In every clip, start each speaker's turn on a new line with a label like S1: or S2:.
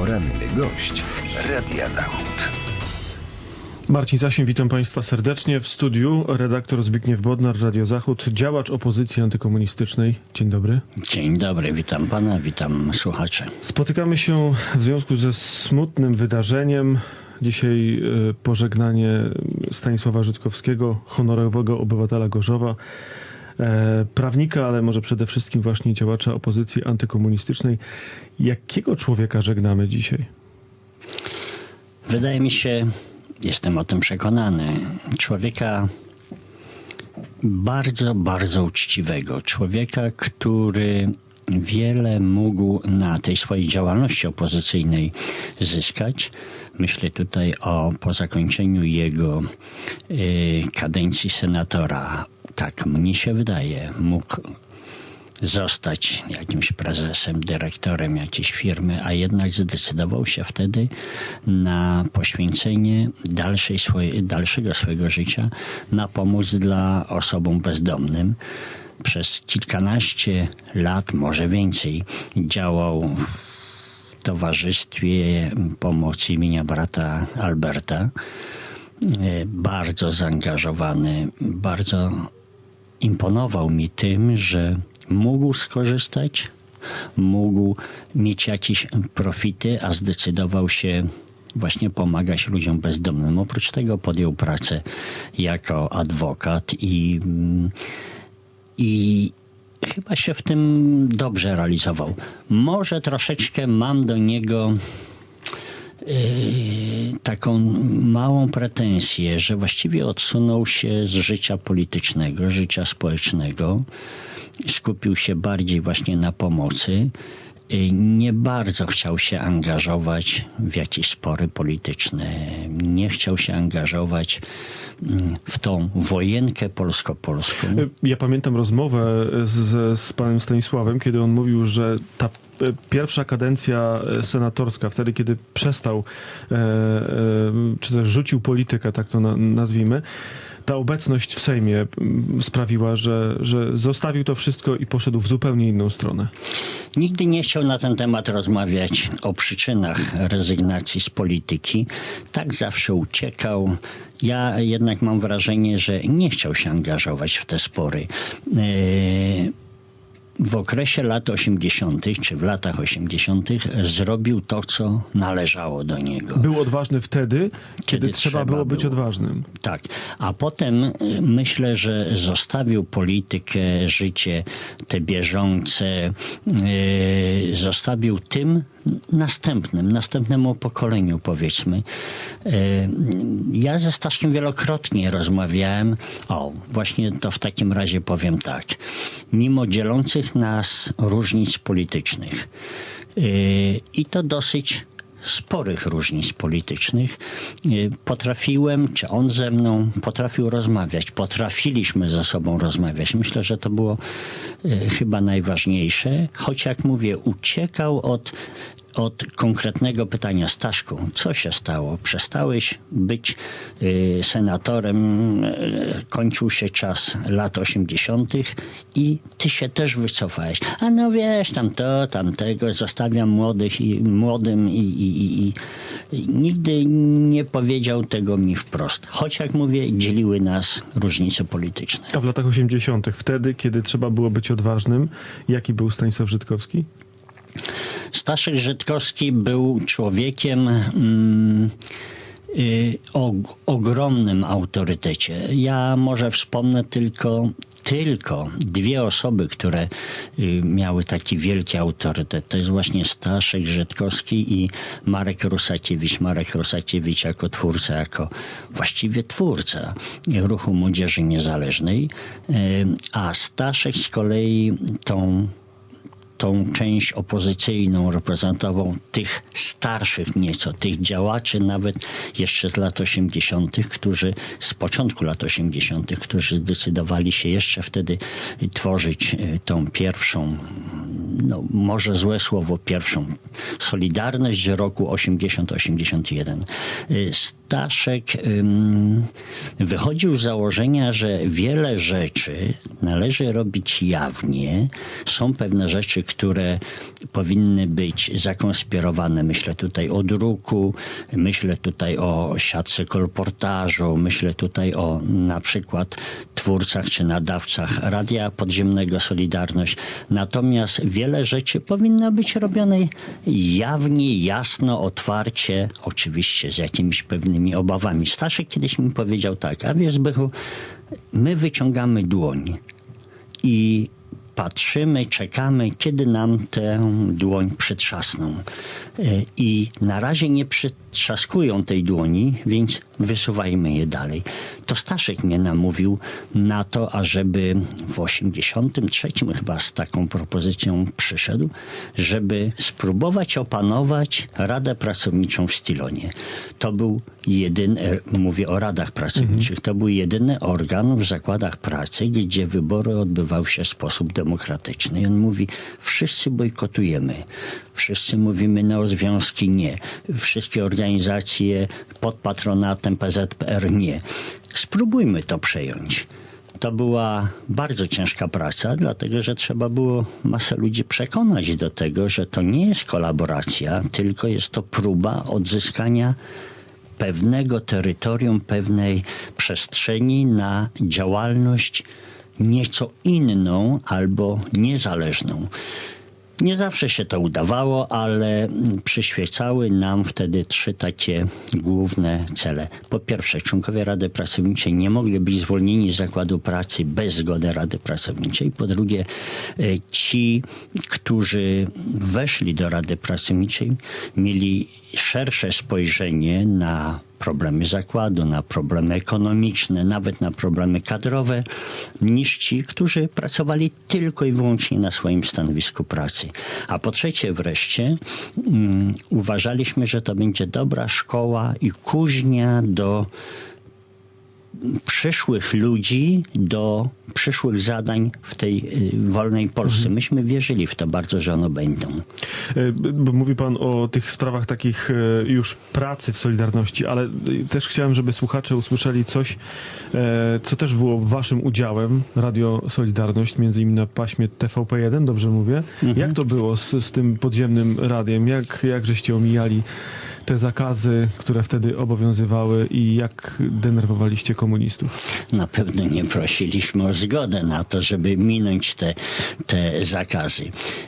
S1: Poranny gość Radia Zachód.
S2: Marcin Sasin, witam Państwa serdecznie w studiu. Redaktor Zbigniew Bodnar, Radio Zachód, działacz opozycji antykomunistycznej. Dzień dobry.
S3: Dzień dobry, witam pana, witam słuchaczy.
S2: Spotykamy się w związku ze smutnym wydarzeniem. Dzisiaj e, pożegnanie Stanisława Żytkowskiego, honorowego obywatela Gorzowa, prawnika, ale może przede wszystkim właśnie działacza opozycji antykomunistycznej. Jakiego człowieka żegnamy dzisiaj?
S3: Wydaje mi się, jestem o tym przekonany, człowieka bardzo, bardzo uczciwego. Człowieka, który wiele mógł na tej swojej działalności opozycyjnej zyskać. Myślę tutaj o po zakończeniu jego y, kadencji senatora. Tak mnie się wydaje, mógł zostać jakimś prezesem, dyrektorem jakiejś firmy, a jednak zdecydował się wtedy na poświęcenie dalszej swoje, dalszego swojego życia na pomoc dla osobom bezdomnym. Przez kilkanaście lat, może więcej, działał w towarzystwie pomocy imienia brata Alberta. E, Bardzo zaangażowany, bardzo imponował mi tym, że mógł skorzystać, mógł mieć jakieś profity, a zdecydował się właśnie pomagać ludziom bezdomnym. Oprócz tego podjął pracę jako adwokat i, i chyba się w tym dobrze realizował. Może troszeczkę mam do niego Yy, taką małą pretensję, że właściwie odsunął się z życia politycznego, życia społecznego, skupił się bardziej właśnie na pomocy. Yy, Nie bardzo chciał się angażować w jakieś spory polityczne. Nie chciał się angażować mm, w tą wojenkę polsko-polską.
S2: Ja pamiętam rozmowę z, z, panem Stanisławem, kiedy on mówił, że ta e, pierwsza kadencja e, senatorska, wtedy kiedy przestał, e, czy też rzucił politykę, tak to na, nazwijmy, ta obecność w Sejmie sprawiła, że, że zostawił to wszystko i poszedł w zupełnie inną stronę.
S3: Nigdy nie chciał na ten temat rozmawiać o przyczynach rezygnacji z polityki. Tak zawsze uciekał. Ja jednak mam wrażenie, że nie chciał się angażować w te spory. Yy, w okresie lat 80., czy w latach 80., zrobił to, co należało do niego.
S2: Był odważny wtedy, kiedy,
S3: Kiedy
S2: trzeba,
S3: trzeba
S2: było być
S3: było.
S2: odważnym.
S3: Tak, a potem y, myślę, że zostawił politykę, życie te bieżące, yy, zostawił tym następnym, następnemu pokoleniu powiedzmy. Yy, ja ze Staszkiem wielokrotnie rozmawiałem, o właśnie to w takim razie powiem tak, mimo dzielących nas różnic politycznych. Yy, i to dosyć sporych różnic politycznych, y, potrafiłem, czy on ze mną potrafił rozmawiać, potrafiliśmy ze sobą rozmawiać. Myślę, że to było y, chyba najważniejsze, choć jak mówię, uciekał od od konkretnego pytania Staszku, co się stało? Przestałeś być y, senatorem, y, kończył się czas lat 80. i ty się też wycofałeś. A no wiesz, tam to, tamtego, zostawiam młodych i młodym i, i, i, i, nigdy nie powiedział tego mi wprost. Choć jak mówię, dzieliły nas różnice polityczne.
S2: A w latach 80., wtedy, kiedy trzeba było być odważnym, jaki był Stanisław Żytkowski?
S3: Staszek Żytkowski był człowiekiem mm, y, o ogromnym autorytecie. Ja może wspomnę tylko tylko dwie osoby, które y, miały taki wielki autorytet. To jest właśnie Staszek Żytkowski i Marek Rusakiewicz. Marek Rusakiewicz jako twórca, jako właściwie twórca Ruchu Młodzieży Niezależnej, y, a Staszek z kolei tą tą część opozycyjną reprezentował tych starszych nieco, tych działaczy nawet jeszcze z lat 80., którzy z początku lat 80., którzy zdecydowali się jeszcze wtedy tworzyć e, tą pierwszą no, może złe słowo, pierwszą Solidarność roku 80-81. Y, Staszek wychodził z założenia, że wiele rzeczy należy robić jawnie. Są pewne rzeczy, które powinny być zakonspirowane. Myślę tutaj o druku, myślę tutaj o siatce kolportażu, myślę tutaj o na przykład twórcach czy nadawcach Radia Podziemnego Solidarność. Natomiast wiele rzeczy powinno być robione jawnie, jasno, otwarcie, oczywiście z jakimiś pewnymi obawami. Staszek kiedyś mi powiedział tak, a wiesz Bychu, my wyciągamy dłoń i patrzymy, czekamy, kiedy nam tę dłoń przytrzasną. E, I na razie nie przytrzaskują tej dłoni, więc wysuwajmy je dalej. To Staszek mnie namówił na to, ażeby w 83 chyba z taką propozycją przyszedł, żeby spróbować opanować Radę Pracowniczą w Stilonie. To był jedyny, e, mówię o radach pracowniczych, to był jedyny organ w zakładach pracy, gdzie wybory odbywały się w sposób demokratyczny. I on mówi, wszyscy bojkotujemy, wszyscy mówimy no związki nie, wszystkie organizacje pod patronatem PZPR nie. Spróbujmy to przejąć. To była bardzo ciężka praca, dlatego że trzeba było masę ludzi przekonać do tego, że to nie jest kolaboracja, tylko jest to próba odzyskania pewnego terytorium, pewnej przestrzeni na działalność nieco inną albo niezależną. Nie zawsze się to udawało, ale przyświecały nam wtedy trzy takie główne cele. Po pierwsze, członkowie Rady Pracowniczej nie mogli być zwolnieni z zakładu pracy bez zgody Rady Pracowniczej. Po drugie, e, ci, którzy weszli do Rady Pracowniczej, mieli szersze spojrzenie na problemy zakładu, na problemy ekonomiczne, nawet na problemy kadrowe, niż ci, którzy pracowali tylko i wyłącznie na swoim stanowisku pracy. A po trzecie wreszcie um, uważaliśmy, że to będzie dobra szkoła i kuźnia do przyszłych ludzi do przyszłych zadań w tej y, wolnej Polsce. Myśmy wierzyli w to bardzo, że one będą.
S2: E, mówi pan o tych sprawach takich e, już pracy w Solidarności, ale e, też chciałem, żeby słuchacze usłyszeli coś, co też było waszym udziałem, Radio Solidarność, między innymi na paśmie TVP1, dobrze mówię. Jak to było z, z tym podziemnym radiem? Jak, jak żeście omijali te zakazy, które wtedy obowiązywały i jak denerwowaliście komunistów?
S3: Na pewno nie prosiliśmy o zgodę na to, żeby minąć te, te zakazy.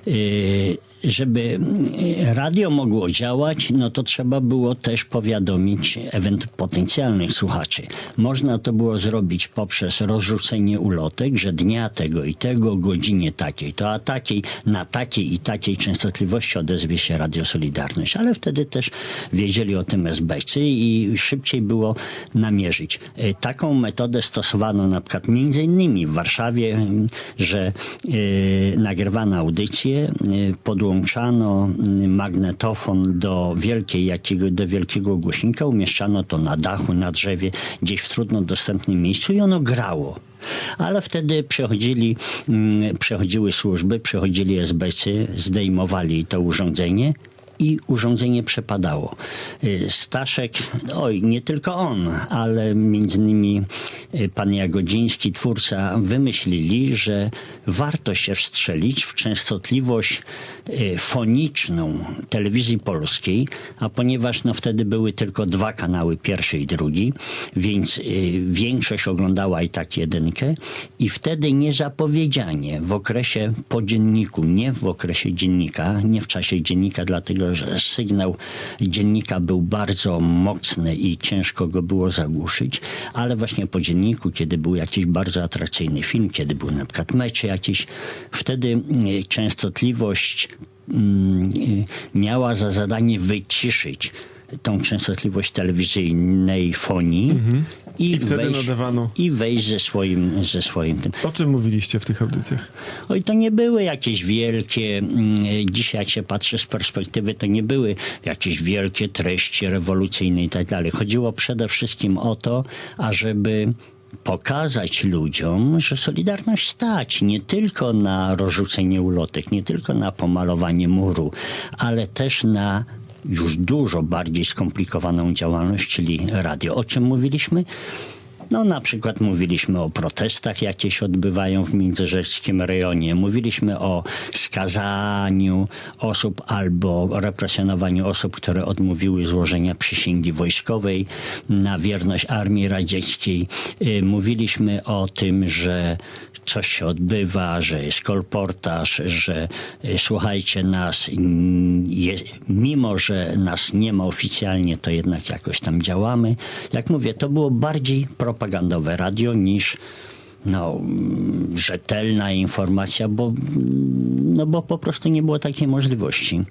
S3: Yy, żeby yy, radio mogło działać, no to trzeba było też powiadomić ewent- potencjalnych słuchaczy. Można to było zrobić poprzez rozrzucenie ulotek, że dnia tego i tego, godzinie takiej, to a takiej, na takiej i takiej częstotliwości odezwie się Radio Solidarność. Ale wtedy też wiedzieli o tym SBC i szybciej było namierzyć. Yy, Taką metodę stosowano na przykład między innymi w Warszawie, że yy, nagrywano audycje, yy, podłączano yy, magnetofon do wielkiej, jakiego, do wielkiego głośnika, umieszczano to na dachu, na drzewie, gdzieś w trudno dostępnym miejscu i ono grało. Ale wtedy przychodzili, mm, przychodziły służby, przychodzili SBC, zdejmowali to urządzenie i urządzenie przepadało. Y, Staszek, oj, nie tylko on, ale między innymi y, pan Jagodziński, twórca, wymyślili, że warto się wstrzelić w częstotliwość y, foniczną telewizji polskiej, a ponieważ no, wtedy były tylko dwa kanały, pierwszy i drugi, więc y, większość oglądała i tak jedynkę. I wtedy niezapowiedzianie w okresie po dzienniku, nie w okresie dziennika, nie w czasie dziennika, dlatego że sygnał dziennika był bardzo mocny i ciężko go było zagłuszyć, ale właśnie po dzienniku, kiedy był jakiś bardzo atrakcyjny film, kiedy był na przykład mecz jakiś, wtedy y, częstotliwość mm, y, miała za zadanie wyciszyć tą częstotliwość telewizyjnej fonii i,
S2: Mhm. I wtedy
S3: wejść,
S2: nadawano.
S3: i wejść ze swoim, ze swoim tym.
S2: O czym mówiliście w tych audycjach?
S3: Oj, to nie były jakieś wielkie, mm, dzisiaj jak się patrzy z perspektywy, to nie były jakieś wielkie treści rewolucyjne i tak dalej. Chodziło przede wszystkim o to, ażeby pokazać ludziom, że Solidarność stać nie tylko na rozrzucenie ulotek, nie tylko na pomalowanie muru, ale też na już dużo bardziej skomplikowaną działalność, czyli radio. O czym mówiliśmy? No na przykład mówiliśmy o protestach, jakie się odbywają w międzyrzeckim rejonie. Mówiliśmy o skazaniu osób albo represjonowaniu osób, które odmówiły złożenia przysięgi wojskowej na wierność armii radzieckiej. Y, Mówiliśmy o tym, że coś się odbywa, że jest kolportaż, że y, słuchajcie nas, mimo że nas nie ma oficjalnie, to jednak jakoś tam działamy. Jak mówię, to było bardziej propagandowe radio niż no, rzetelna informacja, bo, no bo po prostu nie było takiej możliwości.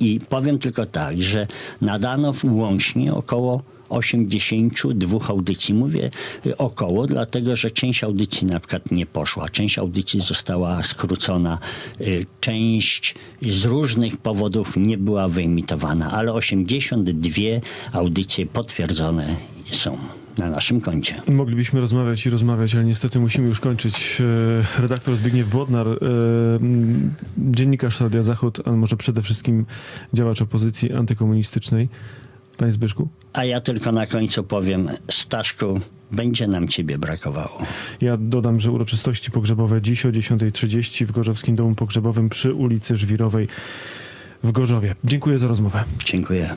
S3: I powiem tylko tak, że nadano łącznie około 82 audycji. Mówię y, około, dlatego że część audycji na przykład nie poszła, część audycji została skrócona, y, część z różnych powodów nie była wyemitowana, ale 82 audycje potwierdzone są na naszym koncie.
S2: Moglibyśmy rozmawiać i rozmawiać, ale niestety musimy już kończyć. E, Redaktor Zbigniew Bodnar, e, dziennikarz Radia Zachód, a może przede wszystkim działacz opozycji antykomunistycznej. Panie Zbyszku?
S3: A ja tylko na końcu powiem, Staszku, będzie nam ciebie brakowało.
S2: Ja dodam, że uroczystości pogrzebowe dziś o 10.30 w Gorzowskim Domu Pogrzebowym przy ulicy Żwirowej w Gorzowie. Dziękuję za rozmowę.
S3: Dziękuję.